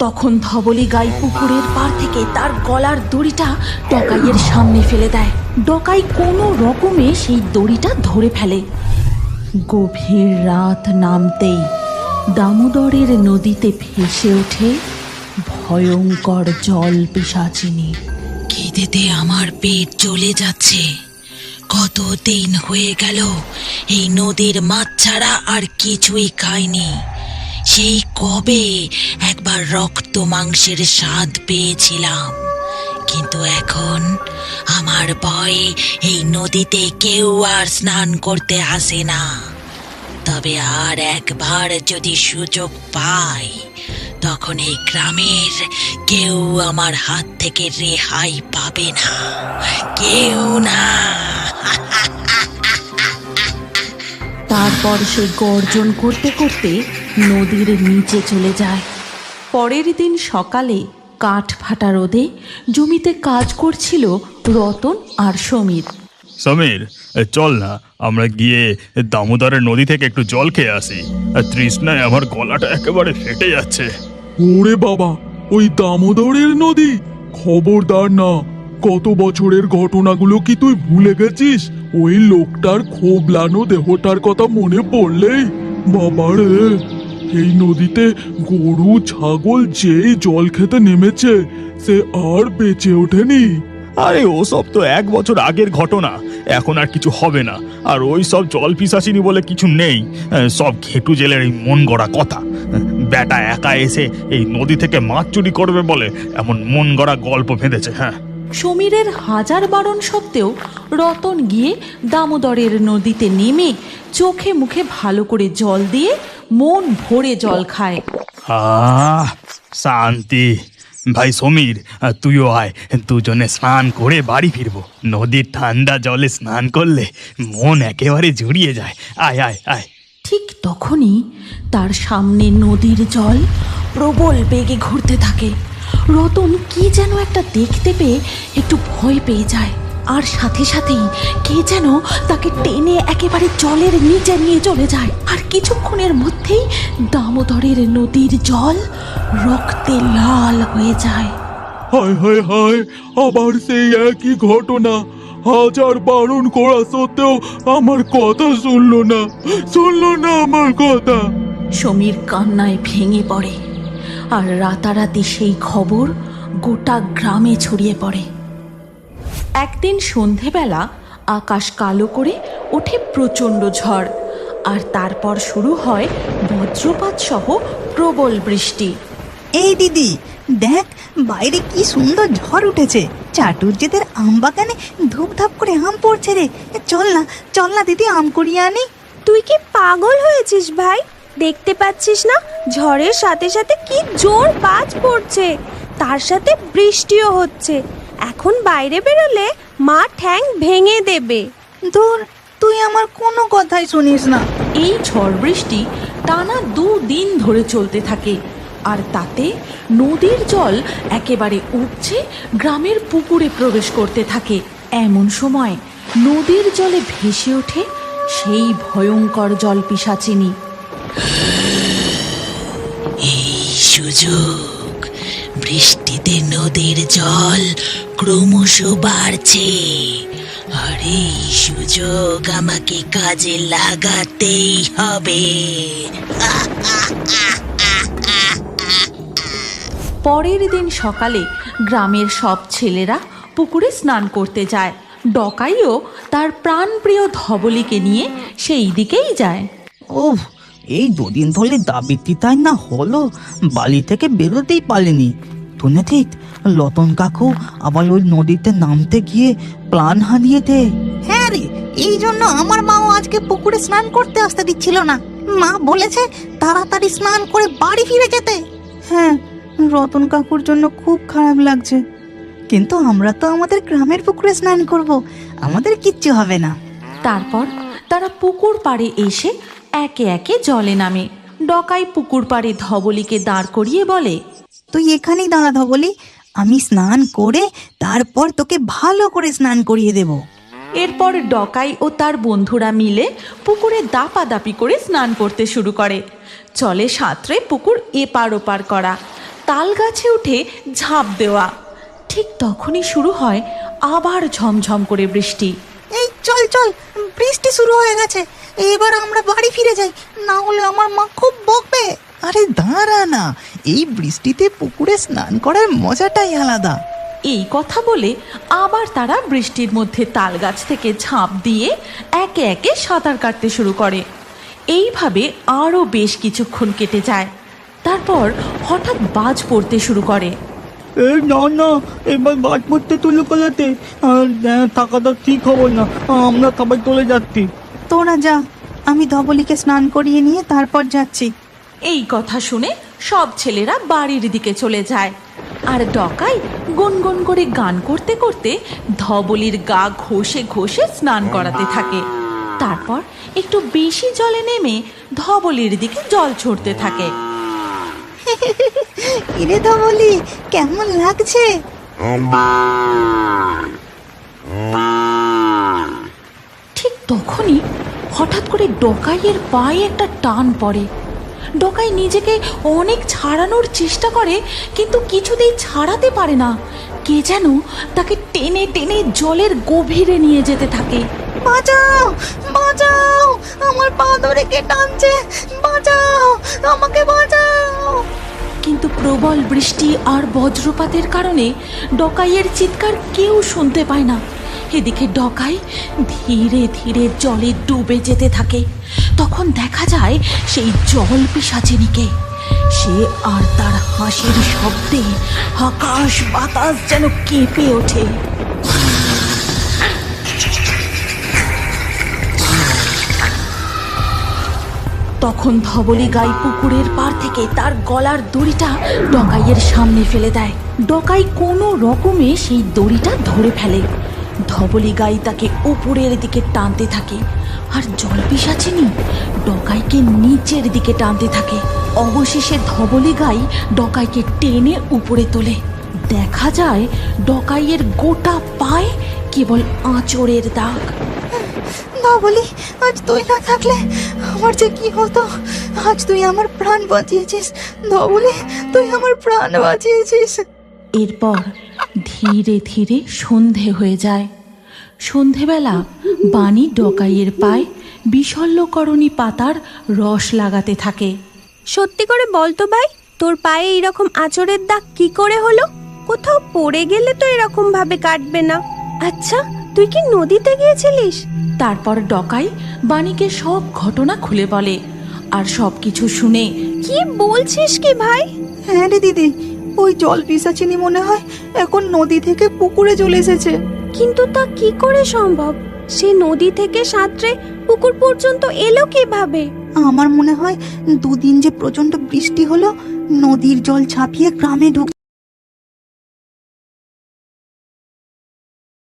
তখন ধবলি গাই পুকুরের পার থেকে তার গলার দড়িটা ডকাইয়ের সামনে ফেলে দেয়। ডকাই কোনো রকমে সেই দড়িটা ধরে ফেলে। গভীর রাত নামতেই দামোদরের নদীতে ভেসে ওঠে ভয়ঙ্কর জল পিসাচিনী খিদেতে আমার পেট চলে যাচ্ছে। কত দিন হয়ে গেল, এই নদীর মাছ ছাড়া আর কিছুই খাইনি। সেই কবে একবার রক্ত মাংসের স্বাদ পেয়েছিলাম। কিন্তু এখন আমার ভয়ে এই নদীতে কেউ আর স্নান করতে আসে না। তবে আর একবার যদি সুযোগ পাই, তখন এই গ্রামের কেউ আমার হাত থেকে রেহাই পাবে না। কেউ না। তারপর সে গর্জন করতে করতে নদীর নিচে চলে যায়। পরের দিন সকালে কাঠ ফাটা রোদে জমিতে কাজ করছিল রতন আর সমীর। সমীর চল না আমরা গিয়ে দামোদরের নদী থেকে একটু জল খেয়ে আসি। আর তৃষ্ণায় আমার গলাটা একেবারে ফেটে যাচ্ছে। ওরে বাবা ওই দামোদরের নদী? খবরদার না কত বছরের ঘটনাগুলো কি তুই ভুলে গেছিস? ওই লোকটার খোবলানো দেহটার কথা মনে পড়লেই বাবা রে এই নদীতে গরু, ছাগল যেই জল খেতে নেমেছে, সে আর বেঁচে ওঠেনি। আরে ও সব তো এক বছর আগের ঘটনা। এখন আর কিছু হবে না। আর ওই সব জল পিসাসিনি বলে কিছু নেই। সব ঘেটু জেলের এই মন গড়া কথা। বেটা একা এসে এই নদী থেকে মাছ চুরি করবে বলে এমন মন গড়া গল্প বেঁধেছে হ্যাঁ। সমীরের হাজার বারণ সত্ত্বেও রতন গিয়ে দামোদরের নদীতে নেমে চোখে মুখে ভালো করে জল দিয়ে মন ভরে জল খায়। আহ শান্তি। ভাই সমীর তুইও আয়। দুজনে স্নান করে বাড়ি ফিরবো। নদীর ঠান্ডা জলে স্নান করলে মন একেবারে জুড়িয়ে যায়। আয় আয় আয়। ঠিক তখনই তার সামনে নদীর জল প্রবল বেগে ঘুরতে থাকে। রতন কি যেন একটা দেখতে পেয়ে একটু ভয় পেয়ে যায়। আর সাথে সাথেই কে যেন তাকে টেনে একেবারে জলের নিচে নিয়ে চলে যায়। আর কিছুক্ষণের মধ্যেই দামোদরের নদীর জল রক্তে লাল হয়ে যায়। হায় হায় হায় আবার সেই একই ঘটনা। হাজার বারণ করা সত্ত্বেও আমার কথা শুনলো না শুনলো না আমার কথা। সমীর কান্নায় ভেঙে পড়ে। আর রাতারাতি সেই খবর গোটা গ্রামে ছড়িয়ে পড়ে। একদিন সন্ধেবেলা আকাশ কালো করে ওঠে প্রচণ্ড ঝড় আর তারপর শুরু হয় বজ্রপাত সহ প্রবল বৃষ্টি। এই দিদি দেখ বাইরে কি সুন্দর ঝড় উঠেছে। চাটুর্যেদের আম বাগানে ধূপধাপ করে আম পড়ছে রে। চল না চল না দিদি আম কুড়িয়ে আনি। তুই কি পাগল হয়েছিস ভাই? দেখতে পাচ্ছিস না? ঝড়ের সাথে সাথে কি জোর বাজ পড়ছে। তার সাথে বৃষ্টিও হচ্ছে। এখন বাইরে বেরোলে মা ঠ্যাং ভেঙে দেবে। দূর তুই আমার কোনো কথাই শুনিস না। এই ঝড় বৃষ্টি টানা দুদিন ধরে চলতে থাকে। আর তাতে নদীর জল একেবারে উপচে গ্রামের পুকুরে প্রবেশ করতে থাকে। এমন সময় নদীর জলে ভেসে ওঠে সেই ভয়ঙ্কর জল পিসাচিনী সুযোগ। বৃষ্টিতে নদীর জল ক্রমশ বাড়ছে। আর এই সুযোগ আমাকে কাজে লাগাতেই হবে। পরের দিন সকালে গ্রামের সব ছেলেরা পুকুরে স্নান করতে যায়। ডকাইও তার প্রাণপ্রিয় ধবলিকে নিয়ে সেই দিকেই যায়। ও এই দুদিন ধরে দাবিটি তাই না হলো বালি থেকে বেরোতেই পারেনি। শুনে ঠিক লতন কাকু আবার ওই নদীতে নামতে গিয়ে প্রাণ হারিয়ে দে। হ্যাঁ রে এই জন্য আমার মাও আজকে পুকুরে স্নান করতে আসতে দিচ্ছিল না। মা বলেছে তাড়াতাড়ি স্নান করে বাড়ি ফিরে যেতে। হ্যাঁ রতন কাকুর জন্য খুব খারাপ লাগছে। কিন্তু আমরা তো আমাদের গ্রামের পুকুরে স্নান করব আমাদের কিচ্ছু হবে না। তারপর তারা পুকুর পাড়ে এসে একে একে জলে নামে। ডকাই পুকুর পাড়ে ধবলিকে দাঁড় করিয়ে বলে তুই এখানেই দাঁড়া ধবলি আমি স্নান করে তারপর তোকে ভালো করে স্নান করিয়ে দেব। এরপর ডকাই ও তার বন্ধুরা মিলে পুকুরে দাপাদাপি করে স্নান করতে শুরু করে। চলে সাঁতরে পুকুর এপার ওপার করা তাল গাছে উঠে ঝাঁপ দেওয়া। ঠিক তখনই শুরু হয় আবার ঝমঝম করে বৃষ্টি। এই চল চল বৃষ্টি শুরু হয়ে গেছে। এবার আমরা বাড়ি ফিরে যাই। না হলে আমার মা খুব বকবে। আরে দাঁড়া না এই বৃষ্টিতে পুকুরে স্নান করার মজাটাই আলাদা। এই কথা বলে আবার তারা বৃষ্টির মধ্যে তাল গাছ থেকে ঝাঁপ দিয়ে একে একে সাঁতার কাটতে শুরু করে। এইভাবে আরও বেশ কিছুক্ষণ কেটে যায়। তারপর হঠাৎ বাজ পড়তে শুরু করে। এই না না এবার বাদ পড়তে তুলে পালাতে থাকাটা ঠিক হবে না। আমরা সবাই চলে যাচ্ছি। তোরা যা। আমি ধবলিকে স্নান করিয়ে নিয়ে তারপর যাচ্ছি। এই কথা শুনে সব ছেলেরা বাড়ির দিকে চলে যায়। আর ডকাই গুনগুন করে গান করতে করতে ধবলির গা ঘষে ঘষে স্নান করাতে থাকে। তারপর একটু বেশি জলে নেমে ধবলির দিকে জল ছড়তে থাকে। কিরে ধবলি কেমন লাগছে? তখনই হঠাৎ করে ডকাইয়ের পায়ে একটা টান পড়ে। ডকাই নিজেকে অনেক ছাড়ানোর চেষ্টা করে, কিন্তু কিছুতেই ছাড়াতে পারে না। কে যেন তাকে টেনে টেনে জলের গভীরে নিয়ে যেতে থাকে। বাঁচাও! বাঁচাও! আমার পা ধরে কে টানছে? বাঁচাও! আমাকে বাঁচাও! কিন্তু প্রবল বৃষ্টি আর বজ্রপাতের কারণে ডকাইয়ের চিৎকার কেউ শুনতে পায় না। এদিকে ডকাই ধীরে ধীরে জলে ডুবে যেতে থাকে। তখন দেখা যায় সেই জল পিসাচিনিকে সে আর তার হাসির শব্দে আকাশ বাতাস যেন কেঁপে ওঠে। তখন ধবলি গাই পুকুরের পার থেকে তার গলার দড়িটা ডকাইয়ের সামনে ফেলে দেয়। ডকাই কোনো রকমে সেই দড়িটা ধরে ফেলে। ধবলি গাই তাকে উপরের দিকে টানতে থাকে। আর জল পিসাচিনি ডকাইকে নিচের দিকে টানতে থাকে। অবশেষে ধবলি গাই ডকাইকে টেনে উপরে তোলে। দেখা যায় ডকাইয়ের গোটা পায়ে কেবল আঁচড়ের দাগ। ধবলি আজ তুই না থাকলে আমার যে কি হতো? আজ তুই আমার প্রাণ বাঁচিয়েছিস। ধবলি তুই আমার প্রাণ বাঁচিয়েছিস। এরপর ধীরে ধীরে সন্ধে হয়ে যায়। সন্ধেবেলা বাণী ডকাইয়ের পায়ে বিশল্যকরণী পাতার রস লাগাতে থাকে। সত্যি করে বলতো ভাই তোর পায়ে এইরকম আঁচড়ের দাগ কি করে হলো? কোথাও পড়ে গেলে তো এরকম ভাবে কাটবে না। আচ্ছা তুই কি নদীতে গিয়েছিলিস? তারপর ডকাই বাণীকে সব ঘটনা খুলে বলে। আর সব কিছু শুনে কি বলছিস কি ভাই? হ্যাঁ রে দিদি ওই জল পিসাচিনি মনে হয় এখন নদী থেকে পুকুরে চলে এসেছে। কিন্তু তা কি করে সম্ভব? সে নদী থেকে সাঁতরে পুকুর পর্যন্ত এলো কীভাবে? আমার মনে হয় দুদিন যে প্রচণ্ড বৃষ্টি হলো নদীর জল ছাপিয়ে গ্রামে ঢুক